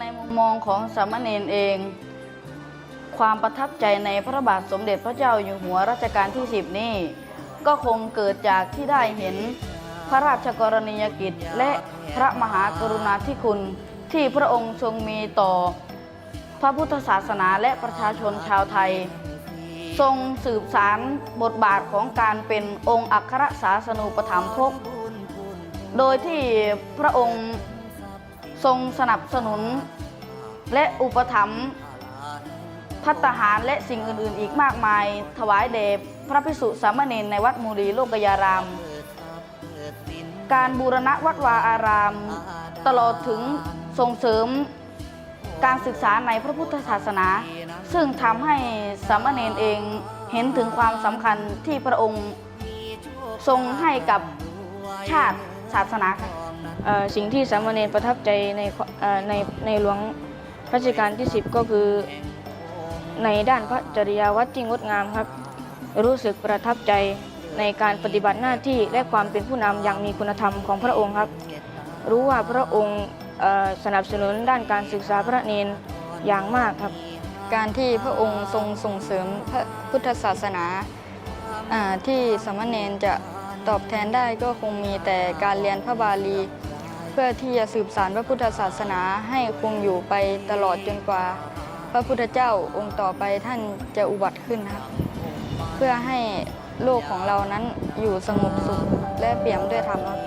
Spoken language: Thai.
ในมุมมองของสามเณรเอง ความประทับใจในพระบาทสมเด็จพระเจ้าอยู่หัวรัชกาลที่ 10 นี่ ก็คงเกิดจากที่ได้เห็นพระราชกรณียกิจและพระมหากรุณาธิคุณที่พระองค์ทรงมีต่อพระพุทธศาสนาและประชาชนชาวไทย ทรงสืบสารบทบาทของการเป็นองค์อัครศาสนูปถัมภกโดยที่พระองค์ ทรงสนับสนุน และอุปถัมภ์พัฒหารและสิ่งอื่นๆ อีกมากมาย ถวายแด่พระภิกษุสามเณรในวัดมูลีโลกยาราม การบูรณะวัดวาอาราม ตลอดถึงส่งเสริมการศึกษาในพระพุทธศาสนา ซึ่งทำให้สามเณรเองเห็นถึงความสำคัญที่พระองค์ทรงให้กับชาติศาสนาค่ะ สิ่งที่สามเณรประทับใจในในในหลวงรัชกาลที่ 10 ก็คือในด้านพระจริยวัดที่งดงามครับ รู้สึกประทับใจในการปฏิบัติหน้าที่และความเป็นผู้นำอย่างมีคุณธรรมของพระองค์ครับ รู้ว่าพระองค์สนับสนุนด้านการศึกษาพระเนนอย่างมากครับ การที่พระองค์ทรงส่งเสริมพระพุทธศาสนาที่สามเณรจะตอบแทนได้ก็คงมีแต่การเรียนพระบาลี เพื่อที่จะสืบสานพระพุทธศาสนาให้คงอยู่ไปตลอดจนกว่า พระพุทธเจ้าองค์ต่อไปท่านจะอุบัติขึ้นครับ เพื่อให้โลกของเรานั้นอยู่สงบสุขและเปี่ยมด้วยธรรมครับ